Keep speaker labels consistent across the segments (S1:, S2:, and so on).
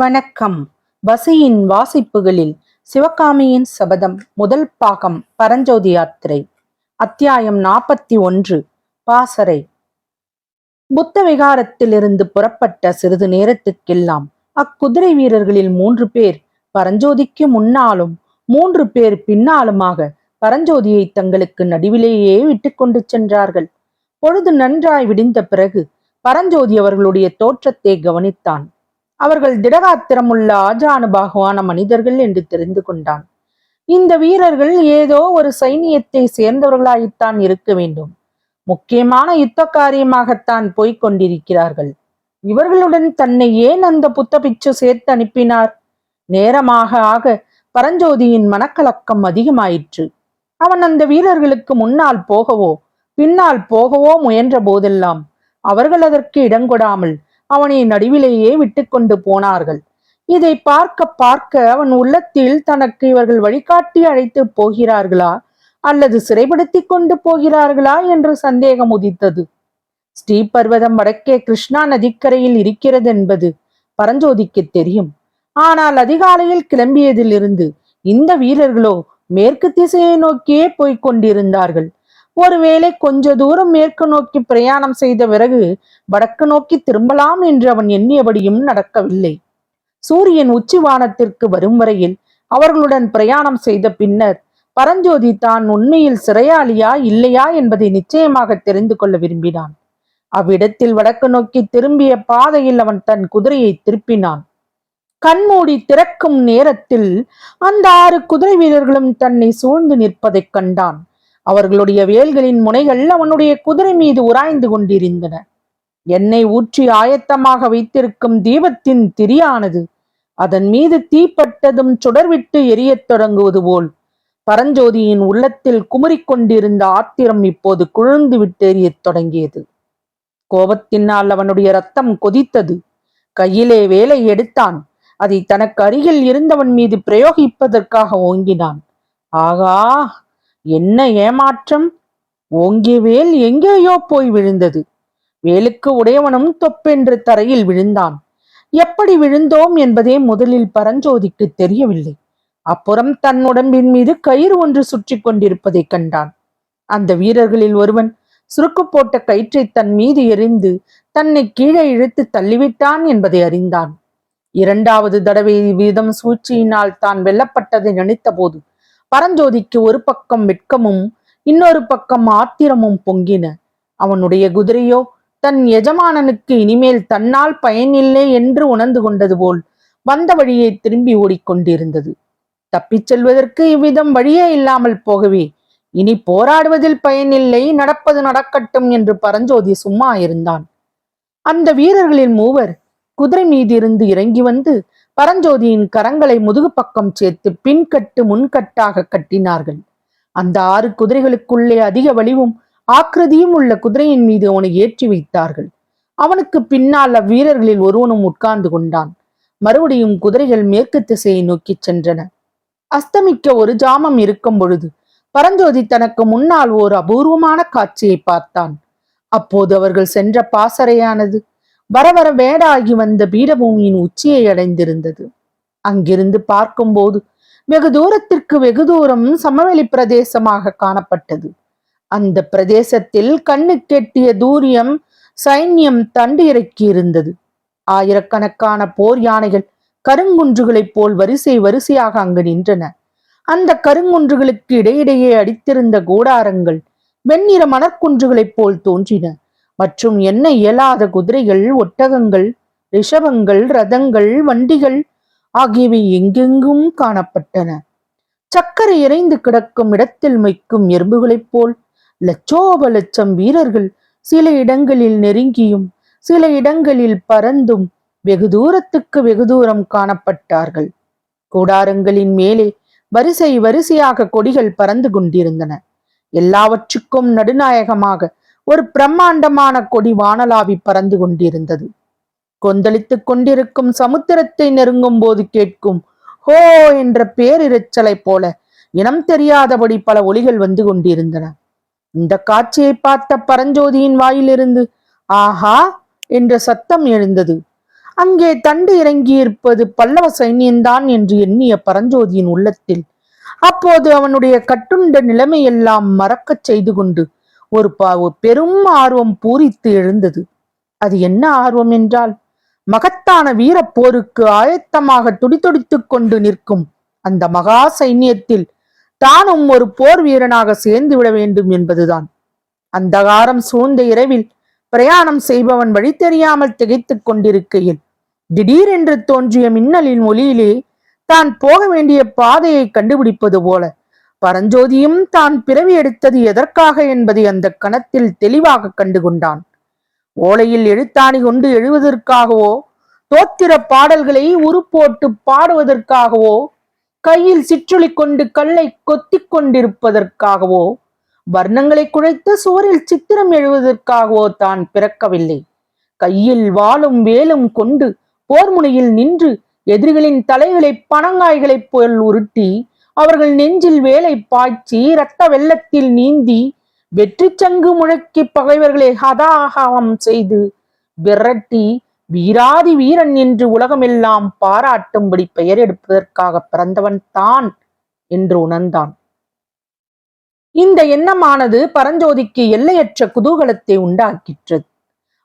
S1: வணக்கம். வசையின் வாசிப்புகளில் சிவகாமியின் சபதம் முதல் பாகம் பரஞ்சோதி யாத்திரை அத்தியாயம் நாற்பத்தி ஒன்று பாசறை. புத்த விகாரத்திலிருந்து புறப்பட்ட சிறிது நேரத்துக்கெல்லாம் அக்குதிரை வீரர்களில் மூன்று பேர் பரஞ்சோதிக்கு முன்னாலும் மூன்று பேர் பின்னாலுமாக பரஞ்சோதியை தங்களுக்கு நடுவிலேயே விட்டுக்கொண்டு சென்றார்கள். பொழுது நன்றாய் விடிந்த பிறகு பரஞ்சோதி அவர்களுடைய தோற்றத்தை கவனித்தான். அவர்கள் திடகாத்திரமுள்ள ஆஜானுபாகுவான மனிதர்கள் என்று தெரிந்து கொண்டான். இந்த வீரர்கள் ஏதோ ஒரு சைனியத்தை சேர்ந்தவர்களாய்த்தான் இருக்க வேண்டும். முக்கியமான யுத்த காரியமாகத்தான் போய்க் கொண்டிருக்கிறார்கள். இவர்களுடன் தன்னை ஏன் அந்த புத்த பிச்சு சேர்த்து அனுப்பினார்? நேரமாக ஆக பரஞ்சோதியின் மனக்கலக்கம் அதிகமாயிற்று. அவன் அந்த வீரர்களுக்கு முன்னால் போகவோ பின்னால் போகவோ முயன்ற போதெல்லாம் அவர்கள் அதற்கு இடங்கொடாமல் அவனை நடுவிலேயே விட்டுக்கொண்டு போனார்கள். இதை பார்க்க பார்க்க அவன் உள்ளத்தில் தனக்கு இவர்கள் வழிகாட்டி அழைத்து போகிறார்களா? அல்லது சிறைப்படுத்தி கொண்டு போகிறார்களா? என்று சந்தேகம் உதித்தது. ஸ்ரீபர்வதம் வடக்கே கிருஷ்ணா நதிக்கரையில் இருக்கிறது என்பது பரஞ்சோதிக்கு தெரியும். ஆனால் அதிகாலையில் கிளம்பியதிலிருந்து இந்த வீரர்களோ மேற்கு திசையை நோக்கியே போய்க் கொண்டிருந்தார்கள். ஒருவேளை கொஞ்ச தூரம் மேற்கு நோக்கி பிரயாணம் செய்த பிறகு வடக்கு நோக்கி திரும்பலாம் என்று அவன் எண்ணியபடியும் நடக்கவில்லை. சூரியன் உச்சிவானத்திற்கு வரும் வரையில் அவர்களுடன் பிரயாணம் செய்த பின்னர் பரஞ்சோதி தான் உண்மையில் சிறையாளியா இல்லையா என்பதை நிச்சயமாக தெரிந்து கொள்ள விரும்பினான். அவ்விடத்தில் வடக்கு நோக்கி திரும்பிய பாதையில் அவன் தன் குதிரையை திருப்பினான். கண்மூடி திறக்கும் நேரத்தில் அந்த ஆறு குதிரை வீரர்களும் தன்னை சூழ்ந்து நிற்பதைக் கண்டான். அவர்களுடைய வேல்களின் முனைகள் அவனுடைய குதிரை மீது உராய்ந்து கொண்டிருந்தன. எண்ணெய் ஊற்றி ஆயத்தமாக வைத்திருக்கும் தீபத்தின் திரியானது அதன் மீது தீப்பட்டதும் சுடர்விட்டு எரியத் தொடங்குவது போல். பரஞ்சோதியின் உள்ளத்தில் குமுறிக் கொண்டிருந்த ஆத்திரம் இப்போது குழந்து விட்டு எரியத் தொடங்கியது. கோபத்தினால் அவனுடைய ரத்தம் கொதித்தது. கையிலே வேலை எடுத்தான். அதை தனக்கு அருகில் இருந்தவன் மீது பிரயோகிப்பதற்காக ஓங்கினான். ஆகா என்ன ஏமாற்றம்? ஓங்கிய வேல் எங்கேயோ போய் விழுந்தது. வேலுக்கு உடையவனும் தொப்பென்று தரையில் விழுந்தான். எப்படி விழுந்தோம் என்பதே முதலில் பரஞ்சோதிக்கு தெரியவில்லை. அப்புறம் தன் உடம்பின் மீது கயிறு ஒன்று சுற்றி கொண்டிருப்பதைக் கண்டான். அந்த வீரர்களில் ஒருவன் சுருக்கு போட்ட கயிற்றை தன் மீது எறிந்து தன்னை கீழே இழுத்து தள்ளிவிட்டான் என்பதை அறிந்தான். இரண்டாவது தடவை வீதம் சூழ்ச்சியினால் தான் வெல்லப்பட்டதை நினைத்த போது பரஞ்சோதிக்கு ஒரு பக்கம் வெட்கமும் இன்னொரு பக்கம் ஆத்திரமும் பொங்கின. அவனுடைய குதிரையோ தன் எஜமானனுக்கு இனிமேல் தன்னால் பயனில்லை என்று உணர்ந்து கொண்டது போல் வந்த வழியை திரும்பி ஓடிக்கொண்டிருந்தது. தப்பிச் செல்வதற்கு இவ்விதம் வழியே இல்லாமல் போகவே இனி போராடுவதில் பயனில்லை நடப்பது நடக்கட்டும் என்று பரஞ்சோதி சும்மா இருந்தான். அந்த வீரர்களில் மூவர் குதிரை மீதிருந்து இறங்கி வந்து பரஞ்சோதியின் கரங்களை முதுகு பக்கம் சேர்த்து பின்கட்டு முன்கட்டாக கட்டினார்கள். அந்த ஆறு குதிரைகளுக்குள்ளே அதிக வலிவும் ஆக்கிருதியும் உள்ள குதிரையின் மீது அவனை ஏற்றி வைத்தார்கள். அவனுக்கு பின்னால் அவ்வீரர்களில் ஒருவனும் உட்கார்ந்து கொண்டான். மறுபடியும் குதிரைகள் மேற்கு திசையை நோக்கி சென்றன. அஸ்தமிக்க ஒரு ஜாமம் இருக்கும் பொழுது பரஞ்சோதி தனக்கு முன்னால் ஓர் அபூர்வமான காட்சியை பார்த்தான். அப்போது அவர்கள் சென்ற பாசறையானது வர வர வேடாகி வந்த பீடபூமியின் உச்சியை அடைந்திருந்தது. அங்கிருந்து பார்க்கும்போது வெகு தூரத்திற்கு வெகு தூரம் சமவெளி பிரதேசமாக காணப்பட்டது. அந்த பிரதேசத்தில் கண்ணு கெட்டிய தூரியம் சைன்யம் தண்டு இறக்கி இருந்தது ஆயிரக்கணக்கான போர் யானைகள் கருங்குன்றுகளைப் போல் வரிசை வரிசையாக அங்கு நின்றன. அந்த கருங்குன்றுகளுக்கு இடையிடையே அடித்திருந்த கூடாரங்கள் வெண்ணிற மணற்குன்றுகளைப் போல் தோன்றின. மற்றும் என்ன இயலாத குதிரைகள் ஒட்டகங்கள் ரிஷபங்கள் ரதங்கள் வண்டிகள் ஆகியவை எங்கெங்கும் காணப்பட்டன. சக்கரை இறைந்து கிடக்கும் இடத்தில் மொய்க்கும் எறும்புகளைப் போல் லட்சோப லட்சம் வீரர்கள் சில இடங்களில் நெருங்கியும் சில இடங்களில் பறந்தும் வெகு தூரத்துக்கு வெகு தூரம் காணப்பட்டார்கள். கூடாரங்களின் மேலே வரிசை வரிசையாக கொடிகள் பறந்து கொண்டிருந்தன. எல்லாவற்றுக்கும் நடுநாயகமாக ஒரு பிரம்மாண்டமான கொடி வானலாவி பறந்து கொண்டிருந்தது. கொந்தளித்துக் கொண்டிருக்கும் சமுத்திரத்தை நெருங்கும் போது கேட்கும் ஹோ என்ற பேரிரைச்சலை போல இனம் தெரியாதபடி பல ஒலிகள் வந்து கொண்டிருந்தன. இந்த காட்சியை பார்த்த பரஞ்சோதியின் வாயிலிருந்து ஆஹா என்ற சத்தம் எழுந்தது. அங்கே தண்டு இறங்கியிருப்பது பல்லவ சைன்யந்தான் என்று எண்ணிய பரஞ்சோதியின் உள்ளத்தில் அப்போது அவனுடைய கட்டுண்ட நிலைமையெல்லாம் மறக்கச் செய்து கொண்டு ஒரு பா பெரும் ஆர்வம் பூரித்து எழுந்தது. அது என்ன ஆர்வம் என்றால் மகத்தான வீரப் போருக்கு ஆயத்தமாக துடித்துடித்துக் கொண்டு நிற்கும் அந்த மகா சைன்யத்தில் தானும் ஒரு போர் வீரனாக சேர்ந்து விட வேண்டும் என்பதுதான். அந்தகாரம் சூழ்ந்த இரவில் பிரயாணம் செய்பவன் வழி தெரியாமல் திகைத்துக் கொண்டிருக்கையில் திடீரென்று தோன்றிய மின்னலின் ஒளியிலே தான் போக வேண்டிய பாதையை கண்டுபிடிப்பது போல பரஞ்சோதியும் தான் பிறவி எடுத்தது எதற்காக என்பதை அந்த கணத்தில் தெளிவாக கண்டுகொண்டான். ஓலையில் எழுத்தாணி கொண்டு எழுவதற்காகவோ தோத்திர பாடல்களை உருப்போட்டு பாடுவதற்காகவோ கையில் சிற்றுளி கொண்டு கல்லை கொத்திக் கொண்டிருப்பதற்காகவோ வர்ணங்களை குழைத்து சுவரில் சித்திரம் எழுவதற்காகவோ தான் பிறக்கவில்லை. கையில் வாளும் வேலும் கொண்டு போர்முனையில் நின்று எதிரிகளின் தலைகளை பனங்காய்களைப் போல் உருட்டி அவர்கள் நெஞ்சில் வேலை பாய்ச்சி இரத்த வெள்ளத்தில் நீந்தி வெற்றி சங்கு முழக்கி பகைவர்களை ஹதாகவம் செய்து விரட்டி வீராதி வீரன் என்று உலகமெல்லாம் பாராட்டும்படி பெயர் எடுப்பதற்காக பிறந்தவன் தான் என்று உணர்ந்தான். இந்த எண்ணமானது பரஞ்சோதிக்கு எல்லையற்ற குதூகலத்தை உண்டாக்கிற்றது.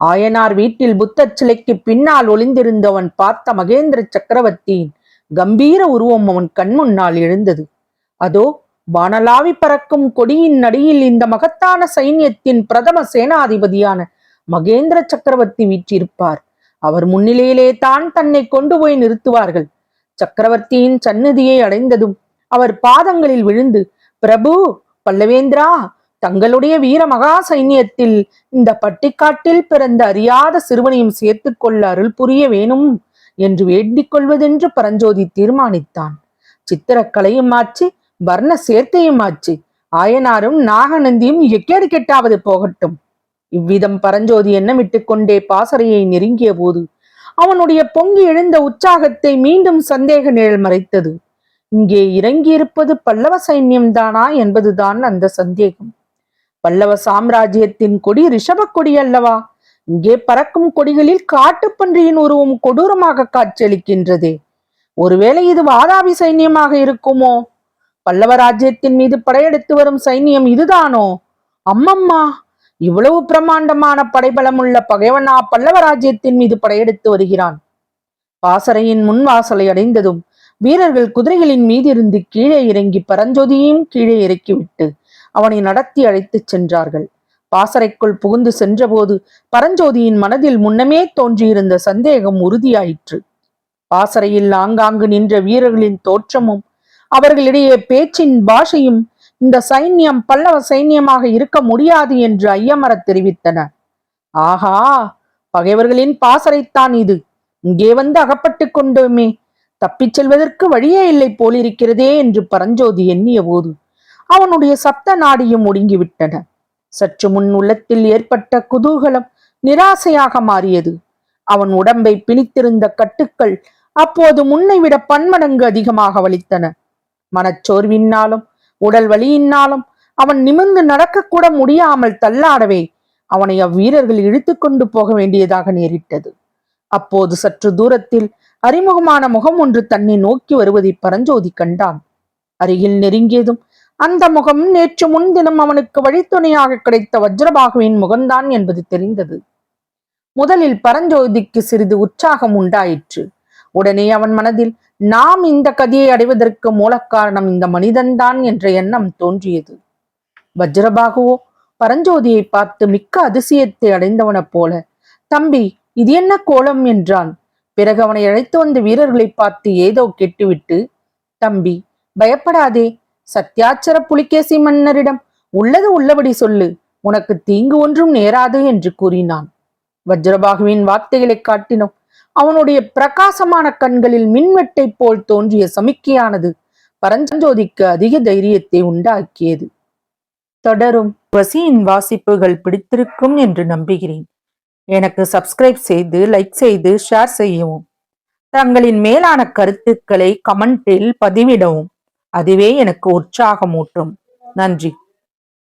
S1: ஆயனார் வீட்டில் புத்த சிலைக்கு பின்னால் ஒளிந்திருந்தவன் பார்த்த மகேந்திர சக்கரவர்த்தியின் கம்பீர உருவம் அவன் கண் முன்னால் எழுந்தது. அதோ வானலாவி பறக்கும் கொடியின் நடியில் இந்த மகத்தான சைன்யத்தின் பிரதம சேனாதிபதியான மகேந்திர சக்கரவர்த்தி வீற்றிருப்பார். அவர் முன்னிலையிலே தான் தன்னை கொண்டு போய் நிறுத்துவார்கள். சக்கரவர்த்தியின் சந்நிதியை அடைந்ததும் அவர் பாதங்களில் விழுந்து பிரபு பல்லவேந்திரா தங்களுடைய வீர மகா சைன்யத்தில் இந்த பட்டிக்காட்டில் பிறந்த அறியாத சிறுவனையும் சேர்த்துக் கொள்ள அருள் புரிய வேணும். என்று வேண்டிக் கொள்வதென்று பரஞ்சோதி தீர்மானித்தான். சித்திரக்கலையும் ஆச்சு வர்ண சேர்த்தையும் ஆச்சு. ஆயனாரும் நாகநந்தியும் எக்கேடு கெட்டாவது போகட்டும். இவ்விதம் பரஞ்சோதி எண்ணமிட்டு கொண்டே பாசறையை நெருங்கிய போது அவனுடைய பொங்கி எழுந்த உற்சாகத்தை மீண்டும் சந்தேக நிழல் மறைத்தது. இங்கே இறங்கியிருப்பது பல்லவ சைன்யம்தானா என்பதுதான் அந்த சந்தேகம். பல்லவ சாம்ராஜ்யத்தின் கொடி ரிஷபக் கொடி அல்லவா? இங்கே பறக்கும் கொடிகளில் காட்டுப்பன்றியின் உருவம் கொடூரமாக காட்சியளிக்கின்றதே. ஒருவேளை இது வாதாபி சைன்யமாக இருக்குமோ? பல்லவ ராஜ்யத்தின் மீது படையெடுத்து வரும் சைன்யம் இதுதானோ? அம்மம்மா இவ்வளவு பிரம்மாண்டமான படைபலமுள்ள பகைவனா பல்லவ ராஜ்யத்தின் மீது படையெடுத்து வருகிறான். பாசறையின் முன் வாசலை அடைந்ததும் வீரர்கள் குதிரைகளின் மீதிருந்து கீழே இறங்கி பரஞ்சோதியையும் கீழே இறக்கிவிட்டு அவனை நடத்தி அழைத்துச் சென்றார்கள். பாசறைக்குள் புகுந்து சென்றபோது பரஞ்சோதியின் மனதில் முன்னமே தோன்றியிருந்த சந்தேகம் உறுதியாயிற்று. பாசறையில் ஆங்காங்கு நின்ற வீரர்களின் தோற்றமும் அவர்களிடையே பேச்சின் பாஷையும் இந்த சைன்யம் பல்லவ சைன்யமாக இருக்க முடியாது என்று ஐயமரத் தெரிவித்தன. ஆஹா! பகைவர்களின் பாசறைத்தான் இது. இங்கே வந்து அகப்பட்டுக் கொண்டோமே. தப்பிச் செல்வதற்கு வழியே இல்லை போலிருக்கிறதே என்று பரஞ்சோதி எண்ணிய போது அவனுடைய சப்த நாடியும் ஒடுங்கிவிட்டன. சற்று முன் உள்ளத்தில் ஏற்பட்ட குதூகலம் நிராசையாக மாறியது. அவன் உடம்பை பிணித்திருந்த கட்டுக்கள் அப்போது முன்னை விட பன்மடங்கு அதிகமாக வலித்தன. மனச்சோர்வினாலும் உடல் வலியினாலும் அவன் நிமிர்ந்து நடக்கக்கூட முடியாமல் தள்ளாடவே அவனை அவ்வீரர்கள் இழுத்து கொண்டு போக வேண்டியதாக நேரிட்டது. அப்போது சற்று தூரத்தில் அறிமுகமான முகம் ஒன்று தன்னை நோக்கி வருவதை பரஞ்சோதி கண்டான். அருகில் நெருங்கியதும் அந்த முகம் நேற்று முன்தினம் அவனுக்கு வழித்துணையாக கிடைத்த வஜ்ரபாகுவின் முகம்தான் என்பது தெரிந்தது. முதலில் பரஞ்சோதிக்கு சிறிது உற்சாகம் உண்டாயிற்று. உடனே அவன் மனதில் நாம் இந்த கதியை அடைவதற்கு மூலக்காரணம் இந்த மனிதன்தான் என்ற எண்ணம் தோன்றியது. வஜ்ரபாகுவோ பரஞ்சோதியை பார்த்து மிக்க அதிசயத்தை அடைந்தவனைப் போல தம்பி இது என்ன கோலம்? என்றான். பிறகு அவனை அழைத்து வந்த வீரர்களை பார்த்து ஏதோ கெட்டுவிட்டு தம்பி பயப்படாதே சத்தியாச்சர புலிகேசி மன்னரிடம் உள்ளது உள்ளபடி சொல்லு உனக்கு தீங்கு ஒன்றும் நேராது என்று கூறினான். வஜ்ரபாகுவின் வார்த்தைகளை காட்டினோம். அவனுடைய பிரகாசமான கண்களில் மின்வெட்டை போல் தோன்றிய சமிக்கையானது பரஞ்சோதிக்கு அதிக தைரியத்தை உண்டாக்கியது. தொடரும் வசியின் வாசிப்புகள் பிடித்திருக்கும் என்று நம்புகிறேன். எனக்கு சப்ஸ்கிரைப் செய்து லைக் செய்து ஷேர் செய்யவும். தங்களின் மேலான கருத்துக்களை கமெண்டில் பதிவிடவும். அதுவே எனக்கு உற்சாகமூட்டும். நன்றி.